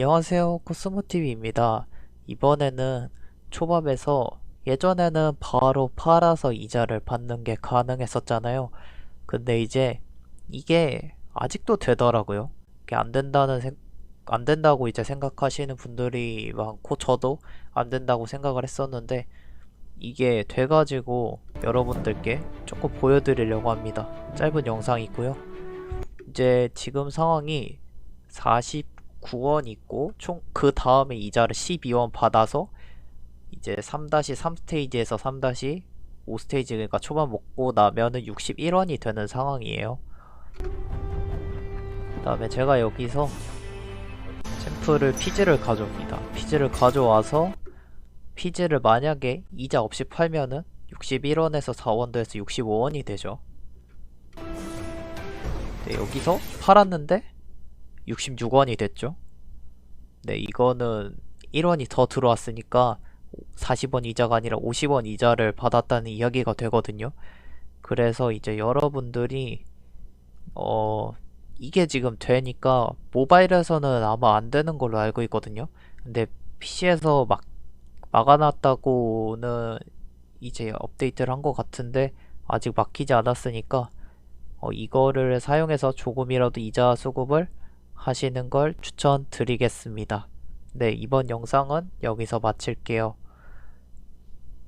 안녕하세요. 코스모TV입니다. 이번에는 초밥에서 예전에는 바로 팔아서 이자를 받는 게 가능했었잖아요. 근데 이제 이게 아직도 되더라고요. 이게 안 된다는 생, 안 된다고 이제 생각하시는 분들이 많고 저도 안 된다고 생각을 했었는데 이게 돼가지고 여러분들께 조금 보여드리려고 합니다. 짧은 영상이고요. 이제 지금 상황이 49원 있고 총 그 다음에 이자를 12원 받아서 이제 3-3 스테이지에서 3-5 스테이지 그러니까 초반 먹고 나면은 61원이 되는 상황이에요. 그 다음에 제가 여기서 챔프를 피즈를 가져옵니다. 피즈를 가져와서 피즈를 만약에 이자 없이 팔면은 61원에서 4원 더해서 65원이 되죠. 네, 여기서 팔았는데 66원이 됐죠. 네, 이거는 1원이 더 들어왔으니까 40원 이자가 아니라 50원 이자를 받았다는 이야기가 되거든요. 그래서 이제 여러분들이 어 이게 지금 되니까 모바일에서는 아마 안 되는 걸로 알고 있거든요. 근데 PC에서 막 막아놨다고는 이제 업데이트를 한 것 같은데 아직 막히지 않았으니까 어, 이거를 사용해서 조금이라도 이자 수급을 하시는 걸 추천드리겠습니다. 네, 이번 영상은 여기서 마칠게요.